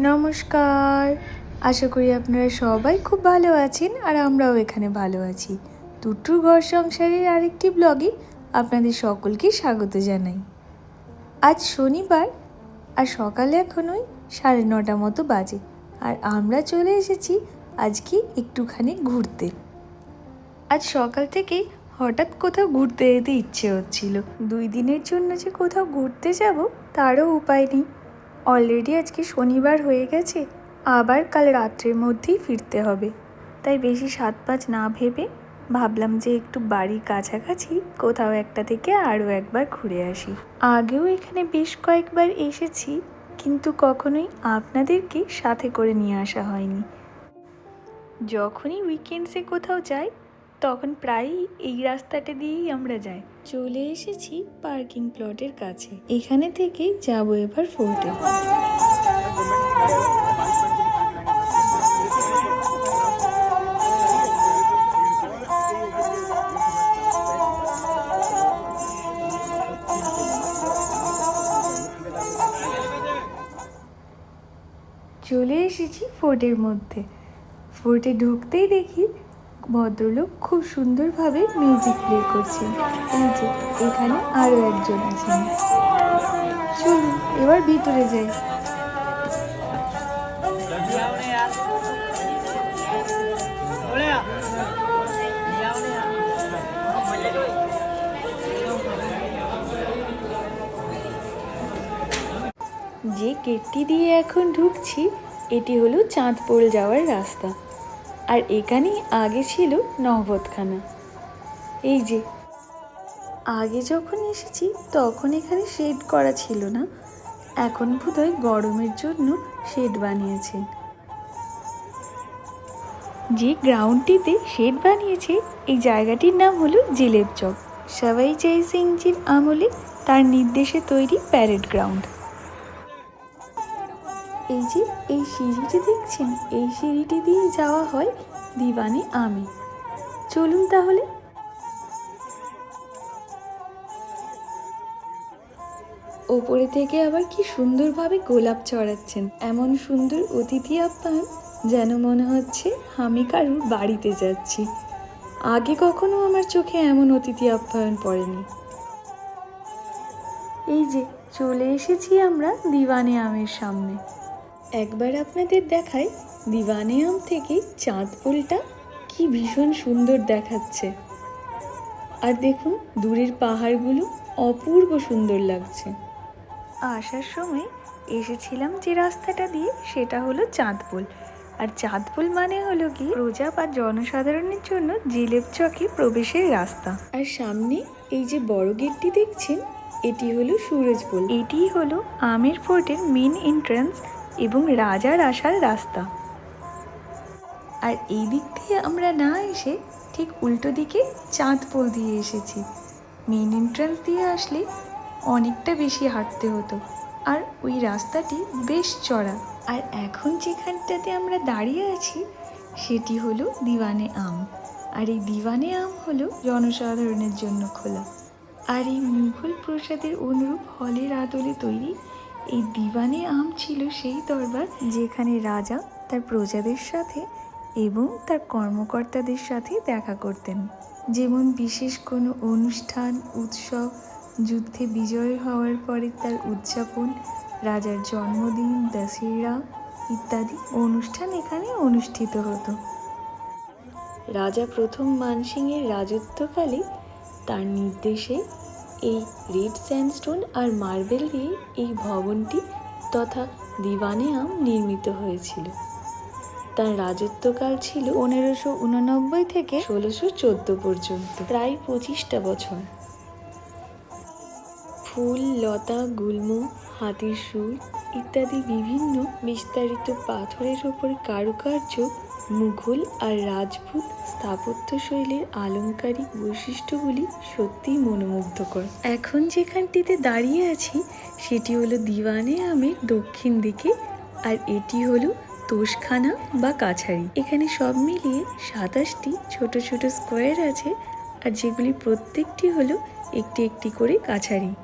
নমস্কার। আশা করি আপনারা সবাই খুব ভালো আছেন আর আমরাও এখানে ভালো আছি। টুটুর ঘর সংসারের আরেকটি ব্লগে আপনাদের সকলকে স্বাগত জানাই। আজ শনিবার আর সকালে এখন ওই সাড়ে নটা মতো বাজে আর আমরা চলে এসেছি আজকে একটুখানি ঘুরতে। আজ সকাল থেকেই হঠাৎ কোথাও ঘুরতে যেতে ইচ্ছে হচ্ছিল। দুই দিনের জন্য যে কোথাও ঘুরতে যাব তারও উপায় নেই। অলরেডি আজকে শনিবার হয়ে গেছে, আবার কাল রাত্রের মধ্যেই ফিরতে হবে। তাই বেশি সাত পাঁচ না ভেবে ভাবলাম যে একটু বাড়ির কাছাকাছি কোথাও একটা থেকে আরও একবার ঘুরে আসি। আগেও এখানে বেশ কয়েকবার এসেছি, কিন্তু কখনোই আপনাদেরকে সাথে করে নিয়ে আসা হয়নি। যখনই উইকেন্ডসে কোথাও যাই তখন প্রায়ই এই রাস্তাটা দিয়েই আমরা যাই। চলে এসেছি পার্কিং প্লটের কাছে। এখানে থেকেই যাব এবার ফোর্টে। চলে এসেছি ফোর্টের মধ্যে। ফোর্টে ঢুকতেই দেখি ভদ্রলোক খুব সুন্দরভাবে মিউজিক প্লে করছেন। এই যে, এখানে আরও একজন আছেন। চলুন, এবার ভিতরে যাই। যে গেটটি দিয়ে এখন ঢুকছি, এটি হলো চাঁদপোল যাওয়ার রাস্তা। আর এখানেই আগে ছিল নহবতখানা এই যে, আগে যখন এসেছি তখন এখানে শেড করা ছিল না। এখন বোধহয় গরমের জন্য শেড বানিয়েছেন যে গ্রাউন্ডটিতে শেড বানিয়েছে, এই জায়গাটির নাম হলো জিলেব চক সবাই জয় সিংজির আমলে তার নির্দেশে তৈরি প্যারেড গ্রাউন্ড যে এই সিঁড়িটি দেখছেন, এই সিঁড়িটি দিয়ে যাওয়া হয় দিবানে আমি। চলুন তাহলে। ওপরে থেকে আবার কি সুন্দরভাবে গোলাপ চড়াচ্ছেন, এমন সুন্দর অতিথি আপ্যায়ন যেন মনে হচ্ছে আমি কারুর বাড়িতে যাচ্ছি। আগে কখনো আমার চোখে এমন অতিথি আপ্যায়ন পড়েনি। এই যে, চলে এসেছি আমরা দিওয়ানে আমের সামনে। একবার আপনাদের দেখাই দিওয়ানে আম থেকে চাঁদ ফুলটা কি ভীষণ সুন্দর দেখাচ্ছে। আর দেখুন দূরের পাহাড়গুলো অপূর্ব সুন্দর লাগছে। আসার সময় এসেছিলাম যে রাস্তাটা দিয়ে সেটা হলো চাঁদপুল আর চাঁদপুল মানে হলো কি? প্রজা বা জনসাধারণের জন্য জিলেব চকে প্রবেশের রাস্তা। আর সামনে এই যে বড় গেটটি দেখছেন এটি হলো সুরজপুল এটি হলো আমের ফোর্টের মেন এন্ট্রান্স। এবং রাজার আসার রাস্তা। আর এই দিক দিয়ে আমরা না এসে ঠিক উল্টো দিকে চাঁদপোল দিয়ে এসেছি। মেন এন্ট্রান্স দিয়ে আসলে অনেকটা বেশি হাঁটতে হতো। আর ওই রাস্তাটি বেশ চড়া। আর এখন যেখানটাতে আমরা দাঁড়িয়ে আছি, সেটি হলো দিওয়ানে আম। আর এই দিওয়ানে আম হলো জনসাধারণের জন্য খোলা। আর এই মুঘল প্রসাদের অনুরূপ হলের আদলে তৈরি এই দিওয়ানে আম ছিল সেই দরবার যেখানে রাজা তার প্রজাদের সাথে এবং তার কর্মকর্তাদের সাথে দেখা করতেন। যেমন বিশেষ কোনো অনুষ্ঠান, উৎসব, যুদ্ধে বিজয় হওয়ার পরে তার উদযাপন, রাজার জন্মদিন, দশেরা ইত্যাদি অনুষ্ঠান এখানে অনুষ্ঠিত হতো। রাজা প্রথম মানসিংয়ের রাজত্বকালে তার নির্দেশে এই রেড স্যান্ডস্টোন আর মার্বেল দিয়ে এই ভবনটি তথা দিওয়ানে আম নির্মিত হয়েছিল। তার রাজত্বকাল ছিল পনেরোশো উননব্বই থেকে ষোলোশো চোদ্দ পর্যন্ত, প্রায় পঁচিশটা বছর। ফুল, লতা, গুল্ম, হাতির সুর ইত্যাদি বিভিন্ন বিস্তারিত পাথরের ওপর কারুকার্য মুঘল আর রাজপুত স্থাপত্য শৈলীর আলংকারিক বৈশিষ্ট্যগুলি সত্যিই মনোমুগ্ধকর। এখন যেখানটিতে দাঁড়িয়ে আছি, সেটি হলো দিওয়ানে আমের দক্ষিণ দিকে আর এটি হলো তোষখানা বা কাছারি। এখানে সব মিলিয়ে সাতাশটি ছোট ছোট স্কোয়ার আছে আর যেগুলি প্রত্যেকটি হলো একটি একটি করে কাছারি।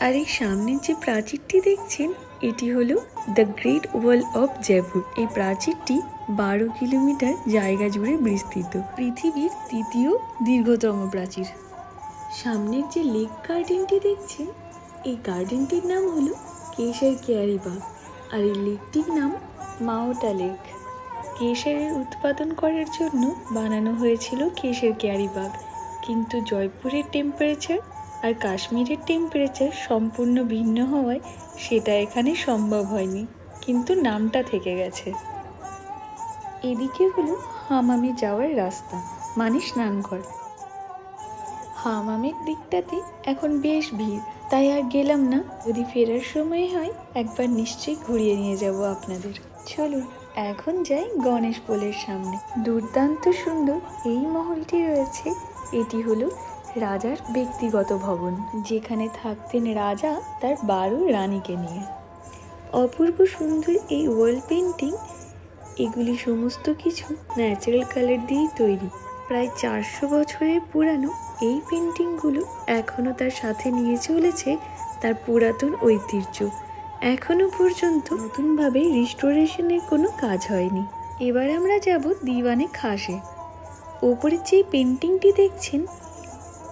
আর এই সামনের যে প্রাচীরটি দেখছেন, এটি হলো the great wall of Jaipur এই প্রাচীরটি বারো কিলোমিটার জায়গা জুড়ে বিস্তৃত। পৃথিবীর তৃতীয় দীর্ঘতম প্রাচীর। সামনের যে লেক গার্ডেনটি দেখছেন এই গার্ডেনটির নাম হলো কেশর কেয়ারি বাগ। আর এই লেকটির নাম মাওটা লেক। কেশরের উৎপাদন করার জন্য বানানো হয়েছিল কেশের কেয়ারি বাগ। কিন্তু জয়পুরের টেম্পারেচার আর কাশ্মীরের টেম্পারেচার সম্পূর্ণ ভিন্ন হওয়ায় সেটা এখানে সম্ভব হয়নি, কিন্তু নামটা থেকে গেছে। এদিকে হলো হামামে যাওয়ার রাস্তা মানে স্নানঘর হামামের দিকটাতে এখন বেশ ভিড়, তাই আর গেলাম না। যদি ফেরার সময় হয়, একবার নিশ্চয়ই ঘুরিয়ে নিয়ে যাব আপনাদের। চলুন, এখন যাই গণেশ পোলের সামনে। দুর্দান্ত সুন্দর এই মহলটি রয়েছে, এটি হলো রাজার ব্যক্তিগত ভবন, যেখানে থাকতেন রাজা তার বারো রানীকে নিয়ে। অপূর্ব সুন্দর এই ওয়াল পেন্টিং এগুলি সমস্ত কিছু ন্যাচারাল কালার দিয়েই তৈরি। প্রায় চারশো বছরের পুরানো এই পেন্টিংগুলো এখনও তার সাথে নিয়ে চলেছে তার পুরাতন ঐতিহ্য। এখনও পর্যন্ত নতুনভাবে রিস্টোরেশনের কোনো কাজ হয়নি। এবার আমরা যাব দিওয়ানে খাসে। ওপরের যে পেন্টিংটি দেখছেন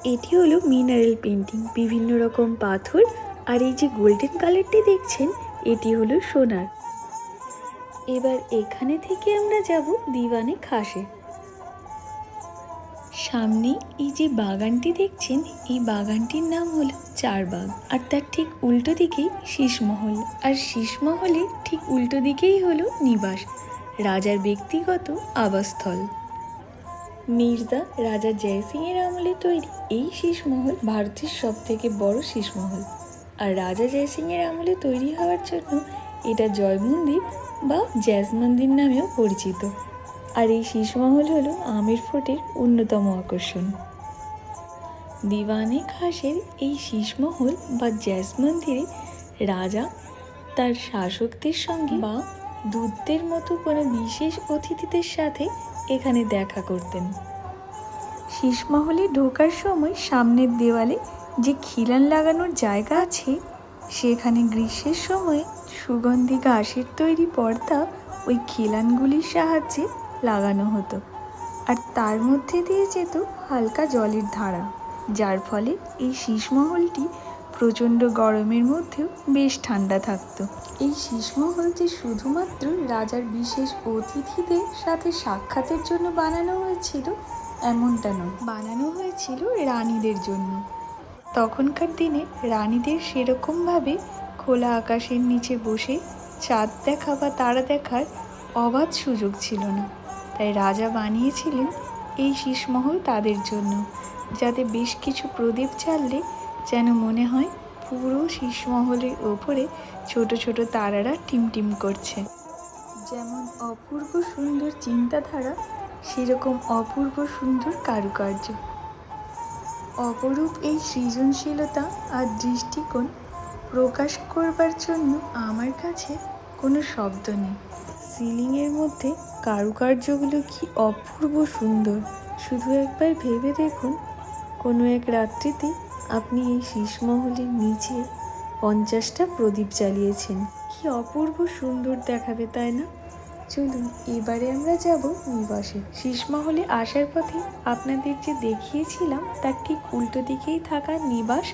এটি হলো মিনারেল পেন্টিং বিভিন্ন রকম পাথর, আর এই যে গোল্ডেন কালারটি দেখছেন, এটি হলো সোনার। এবার এখানে থেকে আমরা যাব দিওয়ানে খাসে। সামনে এই যে বাগানটি দেখছেন, এই বাগানটির নাম হলো চারবাগ, আর তার ঠিক উল্টো দিকেই শীষমহল, আর শীষমহলের ঠিক উল্টো দিকেই হলো নিবাস, রাজার ব্যক্তিগত আবাসস্থল। মির্জা, রাজা জয়সিংয়ের আমলে তৈরি এই শীষমহল ভারতের সব থেকে বড় শীষমহল। আর রাজা জয়সিংয়ের আমলে তৈরি হওয়ার জন্য এটা জয় মন্দির বা জ্যাজ মন্দির নামেও পরিচিত। আর এই শীষমহল হলো আমির ফোর্টের অন্যতম আকর্ষণ। দিওয়ানে খাসের এই শীষমহল বা জ্যাজ মন্দিরে রাজা তার শাসকদের সঙ্গে বা দূতদের মতো কোনো বিশেষ অতিথিদের সাথে এখানে দেখা করতেন। শীষমহলে ঢোকার সময় সামনের দেওয়ালে যে খিলান লাগানোর জায়গা আছে, সেখানে গ্রীষ্মের সময় সুগন্ধি ঘাসের তৈরি পর্দা ওই খিলানগুলির সাহায্যে লাগানো হতো আর তার মধ্যে দিয়ে যেত হালকা জলের ধারা, যার ফলে এই শীষমহলটি প্রচণ্ড গরমের মধ্যেও বেশ ঠান্ডা থাকতো। এই শীষমহল যে শুধুমাত্র রাজার বিশেষ অতিথিদের সাথে সাক্ষাতের জন্য বানানো হয়েছিল এমনটা নয়। বানানো হয়েছিল রানীদের জন্য। তখনকার দিনে রানীদের সেরকমভাবে খোলা আকাশের নিচে বসে চাঁদ দেখা বা তারা দেখার অবাধ সুযোগ ছিল না। তাই রাজা বানিয়েছিলেন এই শীষমহল তাদের জন্য যাতে বেশ কিছু প্রদীপ জ্বাললে যেন মনে হয় পুরো শীষমহলের ওপরে ছোট ছোট তারারা টিমটিম করছে। যেমন অপূর্ব সুন্দর চিন্তাধারা, সেরকম অপূর্ব সুন্দর কারুকার্য। অপরূপ এই সৃজনশীলতা আর দৃষ্টিকোণ প্রকাশ করবার জন্য আমার কাছে কোনো শব্দ নেই। সিলিংয়ের মধ্যে কারুকার্যগুলো কি অপূর্ব সুন্দর। শুধু একবার ভেবে দেখুন, কোনো এক রাত্রিতে আপনি এই শীষমহলের নিচে পঞ্চাশটা প্রদীপ জ্বালিয়েছেন। কি অপূর্ব সুন্দর দেখাবে, তাই না? চলুন, এবারে আমরা যাব নিবাসে। শীষমহলে আসার পথে আপনাদের যে দেখিয়েছিলাম, তার ঠিক উল্টো দিকেই থাকা নিবাস,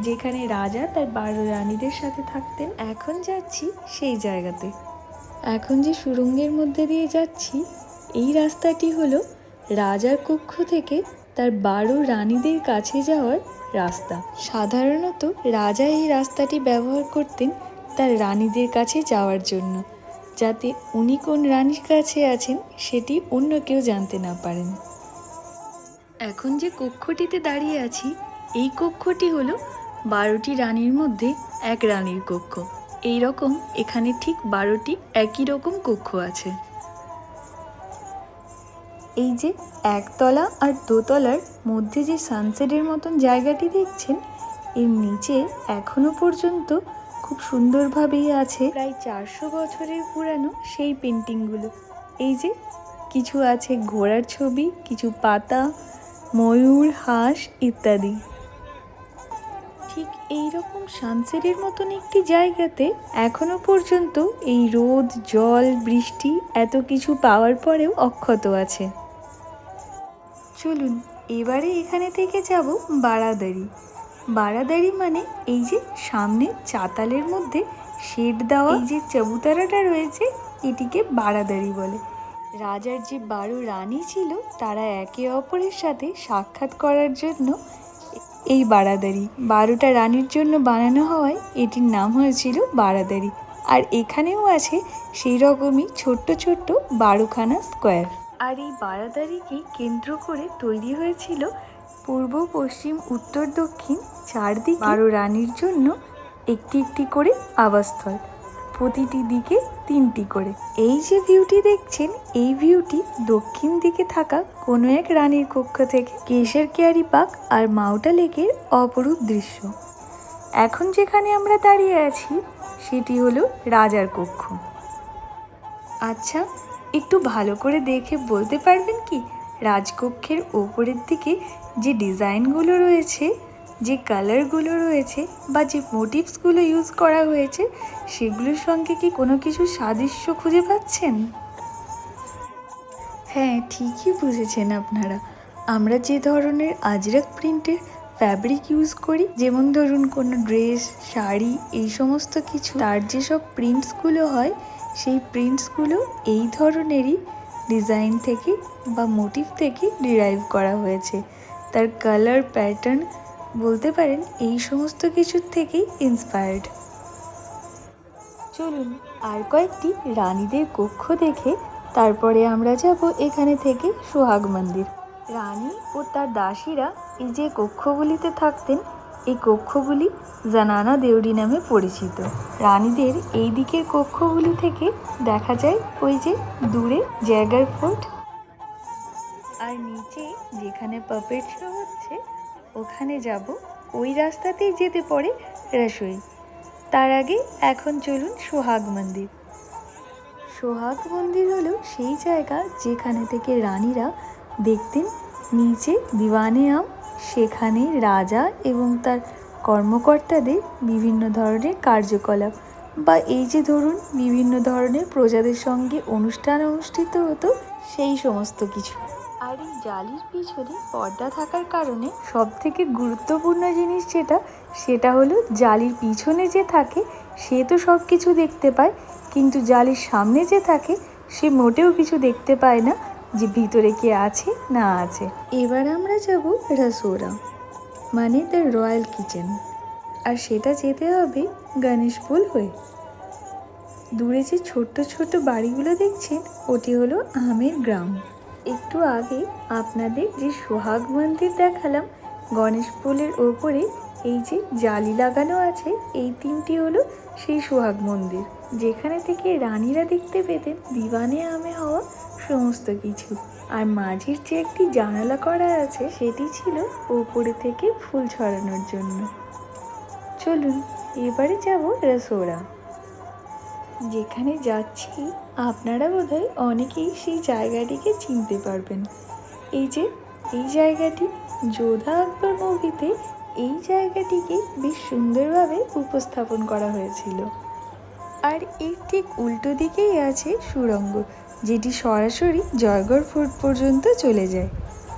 যেখানে রাজা তার বারো রানীদের সাথে থাকতেন। এখন যাচ্ছি সেই জায়গাতে। এখন যে সুরঙ্গের মধ্যে দিয়ে যাচ্ছি, এই রাস্তাটি হলো রাজার কক্ষ থেকে তার বারো রানীদের কাছে যাওয়ার রাস্তা। সাধারণত রাজা এই রাস্তাটি ব্যবহার করতেন তার রানীদের কাছে যাওয়ার জন্য যাতে উনি কোন রানীর কাছে আছেন সেটি অন্য কেউ জানতে না পারেন। এখন যে কক্ষটিতে দাঁড়িয়ে আছি এই কক্ষটি হলো বারোটি রানীর মধ্যে এক রানীর কক্ষ। এই রকম এখানে ঠিক বারোটি একই রকম কক্ষ আছে। এই যে একতলা আর দোতলার মধ্যে যে সানসেটের মতন জায়গাটি দেখছেন, এর নিচে এখনও পর্যন্ত খুব সুন্দরভাবেই আছে প্রায় চারশো বছরের পুরানো সেই পেন্টিংগুলো এই যে কিছু আছে ঘোড়ার ছবি, কিছু পাতা, ময়ূর, হাঁস ইত্যাদি। ঠিক এই রকম সানসেটের মতন একটি জায়গাতে এখনও পর্যন্ত এই রোদ, জল, বৃষ্টি এত কিছু পাওয়ার পরেও অক্ষত আছে। চলুন, এবারে এখানে থেকে যাব বারাদারি। বারাদারি মানে এই যে সামনে চাতালের মধ্যে শেড দেওয়া এই যে চবুতারাটা রয়েছে, এটিকে বারাদারি বলে। রাজার যে বারো রানী ছিল, তারা একে অপরের সাথে সাক্ষাৎ করার জন্য এই বারাদারি, বারোটা রানীর জন্য বানানো হওয়ায় এটির নাম হয়েছিল বারাদারি। আর এখানেও আছে সেই রকমই ছোট্ট ছোট্ট বারোখানা স্কোয়ার। আর এই বারাদারিকে কেন্দ্র করে তৈরি হয়েছিল পূর্ব, পশ্চিম, উত্তর, দক্ষিণ চারদিক বারো রানীর জন্য একটি একটি করে আবাসস্থল, প্রতিটি দিকে তিনটি করে। এই যে ভিউটি দেখছেন, এই ভিউটি দক্ষিণ দিকে থাকা কোনো এক রানীর কক্ষ থেকে কেশের কেয়ারি পাক আর মাউটা লেকের অপরূপ দৃশ্য। এখন যেখানে আমরা দাঁড়িয়ে আছি, সেটি হলো রাজার কক্ষ। আচ্ছা একটু ভালো করে দেখে বলতে পারবেন কি? রাজকক্ষের ওপরের দিকে যে ডিজাইনগুলো রয়েছে, যে কালারগুলো রয়েছে বা যে মোটিভসগুলো ইউজ করা হয়েছে, সেগুলোর সঙ্গে কি কোনো কিছু সাদৃশ্য খুঁজে পাচ্ছেন? হ্যাঁ ঠিকই বুঝেছেন আপনারা। আমরা যে ধরনের আজরাক প্রিন্টের ফ্যাব্রিক ইউজ করি, যেমন ধরুন কোনো ড্রেস শাড়ি, এই সমস্ত কিছু, তার যেসব প্রিন্টসগুলো হয় সেই প্রিন্টসগুলো এই ধরনেরই ডিজাইন থেকে বা মোটিভ থেকে ডিরাইভ করা হয়েছে। তার কালার প্যাটার্ন বলতে পারেন এই সমস্ত কিছুর থেকেই ইন্সপায়ার্ড চলুন আর কয়েকটি রানীদের কক্ষ দেখে তারপরে আমরা যাব এখানে থেকে সোহাগ মন্দির। রানী ও তার দাসীরা এই যে কক্ষগুলিতে থাকতেন এই কক্ষগুলি জানানা দেউরি নামে পরিচিত। রানীদের এই দিকের কক্ষগুলি থেকে দেখা যায় ওই যে দূরে জ্যাগার ফোর্ট। আর নিচে যেখানে পাপেট শো হচ্ছে, ওখানে যাব। ওই রাস্তাতেই যেতে পড়ে রসোই তার আগে এখন চলুন সোহাগ মন্দির। সোহাগ মন্দির হলো সেই জায়গা যেখানে থেকে রানীরা দেখতেন নিচে দিওয়ানে আম সেখানে রাজা এবং তার কর্মকর্তাদের বিভিন্ন ধরনের কার্যকলাপ বা এই যে ধরুন বিভিন্ন ধরনের প্রজাদের সঙ্গে অনুষ্ঠান অনুষ্ঠিত হতো সেই সমস্ত কিছু। আর এই জালির পিছনে পর্দা থাকার কারণে সব থেকে গুরুত্বপূর্ণ জিনিস যেটা, সেটা হলো জালির পিছনে যে থাকে, সে তো সব কিছু দেখতে পায়, কিন্তু জালির সামনে যে থাকে, সে মোটেও কিছু দেখতে পায় না। যে ভিতরে কে আছে, না আছে। এবার আমরা যাব রসোরা মানে দ্য রয়্যাল কিচেন আর সেটা যেতে হবে গণেশপুল হয়ে। দূরে যে ছোট্ট ছোট্ট বাড়িগুলো দেখছেন, ওটি হলো আমের গ্রাম। একটু আগে আপনাদের যে সোহাগ মন্দির দেখালাম, গণেশ পোলের ওপরে এই যে জালি লাগানো আছে, এই তিনটি হলো সেই সোহাগ মন্দির। যেখানে থেকে রানীরা দেখতে পেতেন দিওয়ানে আমে হওয়া সমস্ত কিছু। আর মাঝির যে একটি জানালা করা আছে, সেটি ছিল ওপরে থেকে ফুল ছড়ানোর জন্য। চলুন, এবারে যাব রসোড়া। যেখানে যাচ্ছি, আপনারা বোধহয় অনেকেই সেই জায়গাটিকে চিনতে পারবেন। এই যে, এই জায়গাটি, যোধা আকবর মুভিতে এই জায়গাটিকে বেশ সুন্দরভাবে উপস্থাপন করা হয়েছিল। আর এর ঠিক উল্টো দিকেই আছে সুড়ঙ্গ যেটি সরাসরি জয়গড় ফোর্ট পর্যন্ত চলে যায়।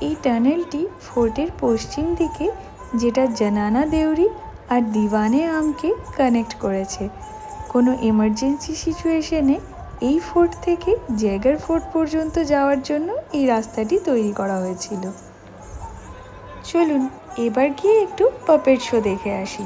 এই টানেলটি ফোর্টের পশ্চিম দিকে, যেটা জানানা দেউরি আর দিওয়ানে আমকে কানেক্ট করেছে। কোনো এমার্জেন্সি সিচুয়েশনে এই ফোর্ট থেকে জ্যাগার ফোর্ট পর্যন্ত যাওয়ার জন্য এই রাস্তাটি তৈরি করা হয়েছিল। চলুন, এবার গিয়ে একটু পপেট শো দেখে আসি।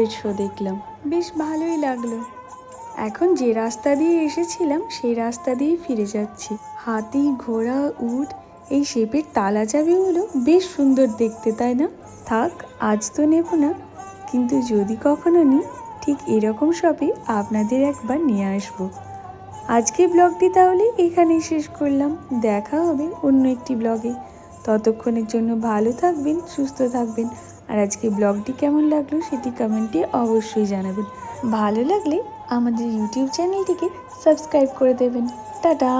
পপের শো দেখলাম। বেশ ভালোই লাগল। এখন যে রাস্তা দিয়ে এসেছিলাম, সেই রাস্তা দিয়েই ফিরে যাচ্ছি। হাতি, ঘোড়া, উট, এই শেপের তালা চাবিগুলো বেশ সুন্দর দেখতে, তাই না? থাক, আজ তো নেব না। কিন্তু যদি কখনো নিই ঠিক এরকম শপে আপনাদের একবার নিয়ে আসব। আজকে ব্লগটি তাহলে এখানেই শেষ করলাম। দেখা হবে অন্য একটি ব্লগে ততক্ষণের জন্য ভালো থাকবেন, সুস্থ থাকবেন। আর আজকে ব্লগটি কেমন লাগল সেটি কমেন্টে অবশ্যই জানাবেন। ভালো লাগলে আমাদের ইউটিউব চ্যানেলটিকে সাবস্ক্রাইব করে দেবেন। টাটা!